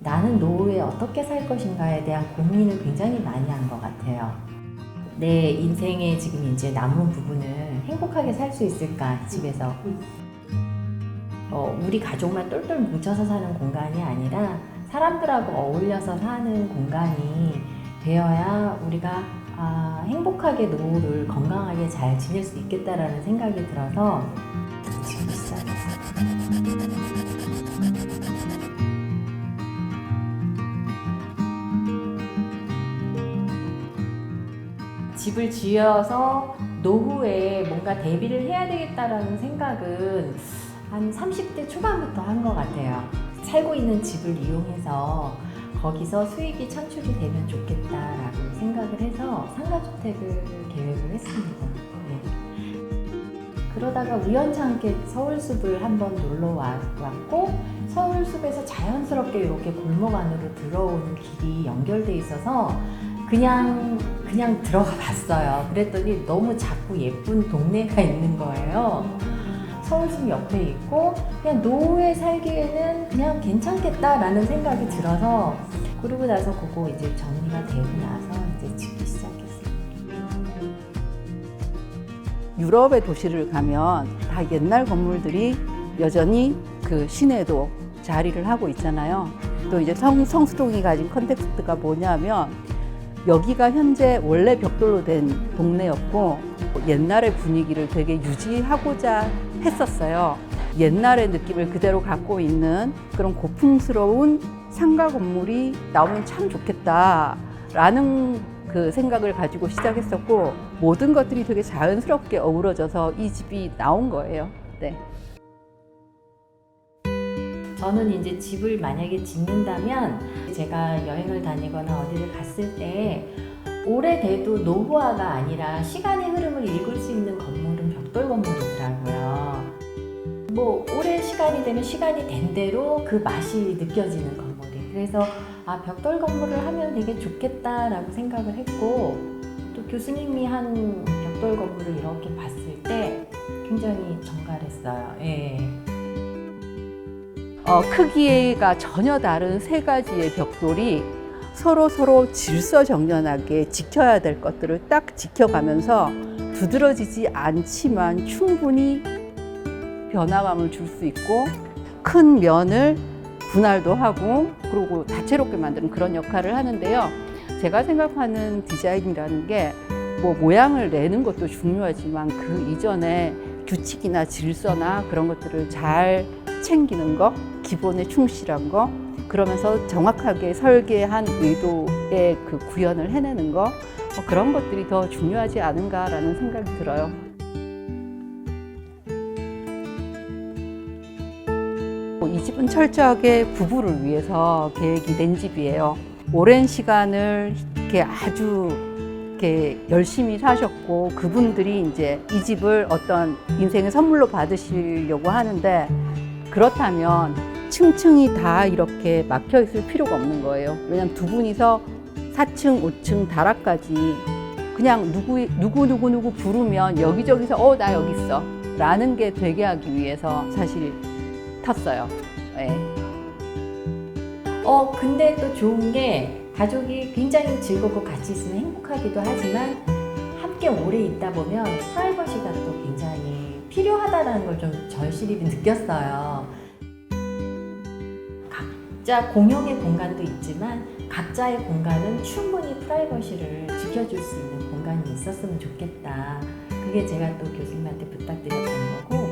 나는 노후에 어떻게 살 것인가에 대한 고민을 굉장히 많이 한 것 같아요. 내 인생의 지금 이제 남은 부분을 행복하게 살 수 있을까 집에서 어, 우리 가족만 똘똘 뭉쳐서 사는 공간이 아니라 사람들하고 어울려서 사는 공간이 되어야 우리가 아, 행복하게 노후를 건강하게 잘 지낼 수 있겠다라는 생각이 들어서 집을 지어서 노후에 뭔가 대비를 해야 되겠다라는 생각은 한 30대 초반부터 한 것 같아요. 살고 있는 집을 이용해서 거기서 수익이 창출이 되면 좋겠다라고 생각을 해서 상가주택을 계획을 했습니다. 네. 그러다가 우연찮게 서울숲을 한번 놀러 와- 왔고 서울숲에서 자연스럽게 이렇게 골목 안으로 들어오는 길이 연결돼 있어서 그냥 그냥 들어가 봤어요. 그랬더니 너무 작고 예쁜 동네가 있는 거예요. 서울숲 옆에 있고 그냥 노후에 살기에는 그냥 괜찮겠다라는 생각이 들어서 그러고 나서 그거 이제 정리가 되고 나서 이제 짓기 시작했어요. 유럽의 도시를 가면 다 옛날 건물들이 여전히 그 시내도 자리를 하고 있잖아요. 또 이제 성, 성수동이 가진 컨텍스트가 뭐냐면 여기가 현재 원래 벽돌로 된 동네였고 옛날의 분위기를 되게 유지하고자 했었어요. 옛날의 느낌을 그대로 갖고 있는 그런 고풍스러운 상가 건물이 나오면 참 좋겠다라는 그 생각을 가지고 시작했었고 모든 것들이 되게 자연스럽게 어우러져서 이 집이 나온 거예요. 네. 저는 이제 집을 만약에 짓는다면 제가 여행을 다니거나 어디를 갔을 때 오래돼도 노후화가 아니라 시간의 흐름을 읽을 수 있는 건물은 벽돌 건물이더라고요. 뭐 오랜 시간이 되면 시간이 된 대로 그 맛이 느껴지는 건물이. 그래서 아 벽돌 건물을 하면 되게 좋겠다라고 생각을 했고 또 교수님이 한 벽돌 건물을 이렇게 봤을 때 굉장히 정갈했어요. 예. 어, 크기가 전혀 다른 세 가지의 벽돌이 서로 서로 질서정연하게 지켜야 될 것들을 딱 지켜가면서 두드러지지 않지만 충분히 변화감을 줄 수 있고 큰 면을 분할도 하고 그리고 다채롭게 만드는 그런 역할을 하는데요. 제가 생각하는 디자인이라는 게 뭐 모양을 내는 것도 중요하지만 그 이전에 규칙이나 질서나 그런 것들을 잘 챙기는 거, 기본에 충실한 거, 그러면서 정확하게 설계한 의도의 그 구현을 해내는 거, 뭐 그런 것들이 더 중요하지 않은가라는 생각이 들어요. 뭐이 집은 철저하게 부부를 위해서 계획이 된 집이에요. 오랜 시간을 이렇게 아주 이렇게 열심히 사셨고 그분들이 이제 이 집을 어떤 인생의 선물로 받으시려고 하는데 그렇다면 층층이 다 이렇게 막혀 있을 필요가 없는 거예요. 왜냐하면 두 분이서 4층, 5층 다락까지 그냥 누구, 누구, 누구, 누구 부르면 여기저기서 어, 나 여기 있어. 라는 게 되게 하기 위해서 사실 탔어요. 예. 어, 근데 또 좋은 게 가족이 굉장히 즐겁고 같이 있으면 행복하기도 하지만 함께 오래 있다 보면 프라이버시가 또 굉장히 필요하다라는 걸 좀 절실히 느꼈어요. 각자 공용의 공간도 있지만 각자의 공간은 충분히 프라이버시를 지켜줄 수 있는 공간이 있었으면 좋겠다. 그게 제가 또 교수님한테 부탁드렸던 거고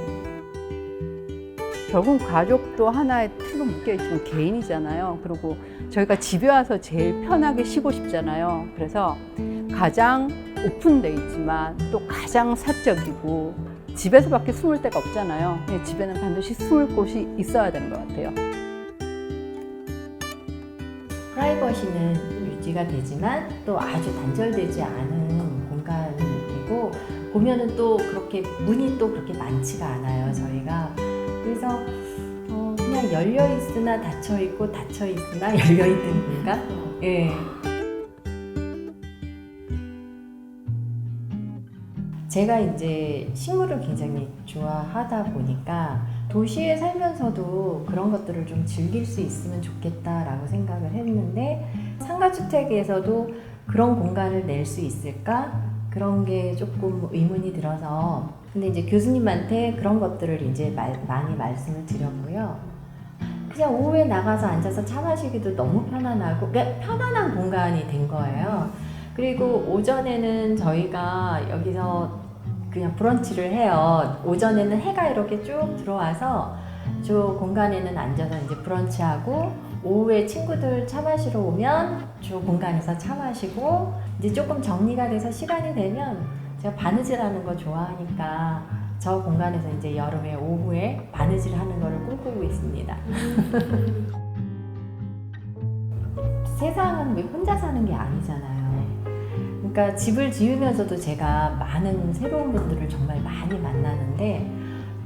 결국 가족도 하나의 틀로 묶여 있지만 개인이잖아요. 그리고 저희가 집에 와서 제일 편하게 쉬고 싶잖아요. 그래서 가장 오픈돼 있지만 또 가장 사적이고 집에서밖에 숨을 데가 없잖아요. 근데 집에는 반드시 숨을 곳이 있어야 되는 것 같아요. 프라이버시는 유지가 되지만 또 아주 단절되지 않은 공간이고 보면은 또 그렇게 문이 또 그렇게 많지가 않아요 저희가 그래서 어, 그냥 열려 있으나 닫혀 있고 닫혀 있으나 열려 있는 공간 예. 제가 이제 식물을 굉장히 좋아하다 보니까 도시에 살면서도 그런 것들을 좀 즐길 수 있으면 좋겠다라고 생각. 상가주택에서도 그런 공간을 낼 수 있을까? 그런 게 조금 의문이 들어서 근데 이제 교수님한테 그런 것들을 이제 말- 많이 말씀을 드렸고요. 그냥 오후에 나가서 앉아서 차 마시기도 너무 편안하고 그러니까 편안한 공간이 된 거예요. 그리고 오전에는 저희가 여기서 그냥 브런치를 해요. 오전에는 해가 이렇게 쭉 들어와서 저 공간에는 앉아서 이제 브런치하고 오후에 친구들 차 마시러 오면 저 공간에서 차 마시고 이제 조금 정리가 돼서 시간이 되면 제가 바느질 하는 거 좋아하니까 저 공간에서 이제 여름에 오후에 바느질 하는 거를 꿈꾸고 있습니다. 세상은 왜 혼자 사는 게 아니잖아요. 그러니까 집을 지으면서도 제가 많은 새로운 분들을 정말 많이 만나는데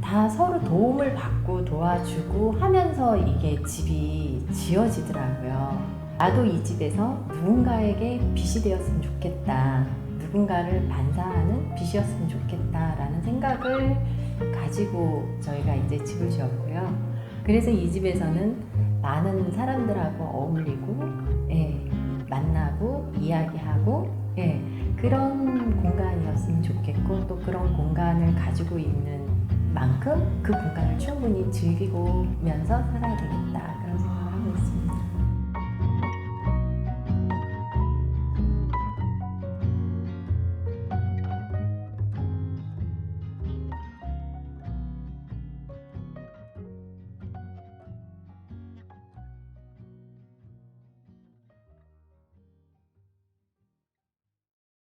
다 서로 도움을 받고 도와주고 하면서 이게 집이 지어지더라고요. 나도 이 집에서 누군가에게 빛이 되었으면 좋겠다. 누군가를 반사하는 빛이었으면 좋겠다라는 생각을 가지고 저희가 이제 집을 지었고요. 그래서 이 집에서는 많은 사람들하고 어울리고, 예, 만나고, 이야기하고, 예, 그런 공간이었으면 좋겠고, 또 그런 공간을 가지고 있는 만큼 그 공간을 충분히 즐기면서 살아야 되겠다. 그런 생각이